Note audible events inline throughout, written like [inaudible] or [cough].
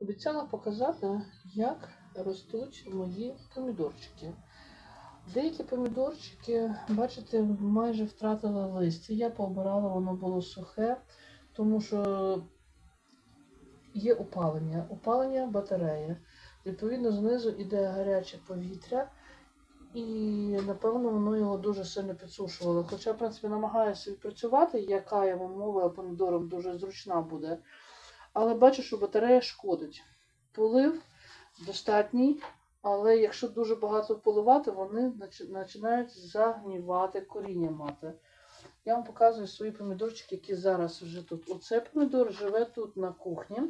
Обіцяла показати, як ростуть мої помідорчики. Деякі помідорчики, бачите, майже втратили листя. Я пообирала, воно було сухе, тому що є опалення. Опалення батареї. Відповідно, знизу йде гаряче повітря, і напевно воно його дуже сильно підсушувало. Хоча, в принципі, намагаюся відпрацювати, яка йому мова помідором дуже зручна буде. Але бачу, що батарея шкодить. Полив достатній, але якщо дуже багато поливати, вони починають загнівати, коріння мати. Я вам показую свої помідорчики, які зараз вже тут. Оце помідор живе тут на кухні.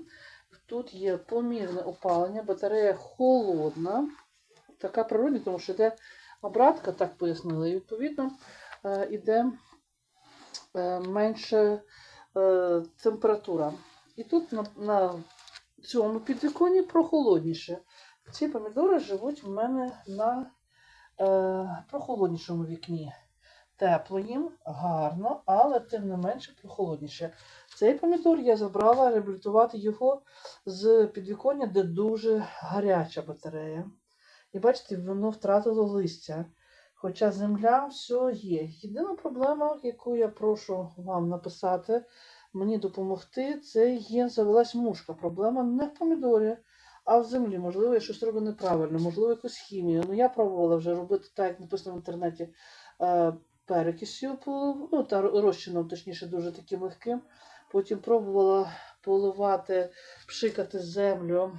Тут є помірне опалення, батарея холодна. Така природна, тому що йде обратка, так пояснили. І відповідно е, йде е, менше е, температура. І тут на, на цьому підвіконні прохолодніше. Ці помідори живуть в мене на е, прохолоднішому вікні. Тепло їм, гарно, але тим не менше прохолодніше. Цей помідор я забрала реабілітувати його з підвіконня, де дуже гаряча батарея. І бачите, воно втратило листя. Хоча земля все є. Єдина проблема, яку я прошу вам написати, мені допомогти, це є завелась мушка. Проблема не в помідорі, а в землі. Можливо, я щось роблю неправильно, можливо, якусь хімію. Ну, я пробувала вже робити так, як написано в інтернеті, е, перекисю, ну, та розчином, точніше, дуже таким легким. Потім пробувала поливати, пшикати землю.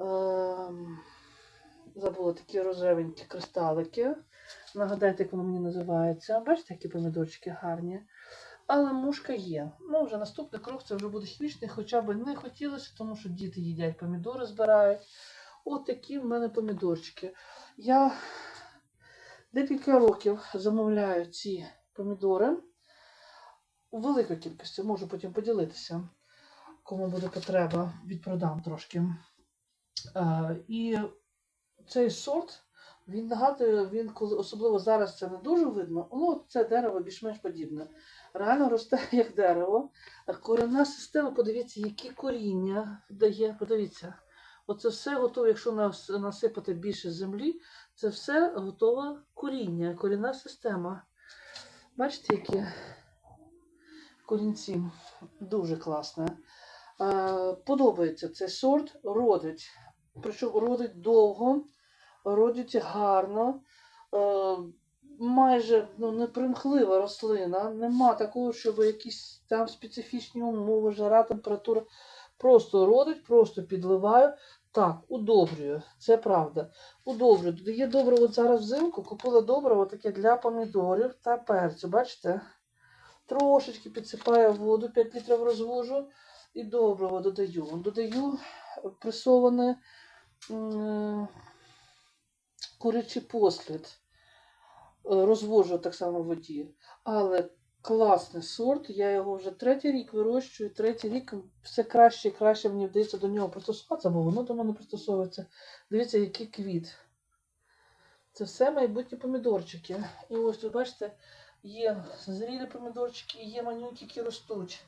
Ем, забула такі рожевенькі кристалики. Нагадайте, як воно мені називається. Бачите, які помідорчики гарні. Але мушка є. Ну, вже наступний крок це вже буде хімічний, хоча б не хотілося, тому що діти їдять помідори, збирають. От такі в мене помідорчики. Я декілька років замовляю ці помідори у великій кількості, можу потім поділитися, кому буде потреба, відпродам трошки. Е, і цей сорт, він нагадує, він коли особливо зараз це не дуже видно, ну це дерево більш-менш подібне. Реально росте [laughs] як дерево. Корінна система, подивіться, які коріння дає. Подивіться, оце все готове, якщо нас- насипати більше землі, це все готове коріння, корінна система. Бачите, які корінці дуже класне. Подобається цей сорт, родить. Причому родить довго, родить гарно, е, майже ну, непримхлива рослина. Нема такого, щоб якісь там специфічні умови, жара, температура. Просто родить, просто підливаю. Так, удобрюю, це правда. Удобрюю. Додає добриво зараз взимку, купила добриво таке для помідорів та перцю. Бачите? Трошечки підсипаю воду, 5 літрів розвожу і добриво додаю. Додаю пресований м, курячий послід. Е, Розвожу так само в воді. Але класний сорт. Я його вже третій рік вирощую, третій рік все краще і краще мені вдається до нього пристосуватися, бо воно до мене пристосовується. Дивіться, який квіт. Це все майбутні помідорчики. І ось тут, бачите, є зрілі помідорчики, є манюнькі, які ростуть.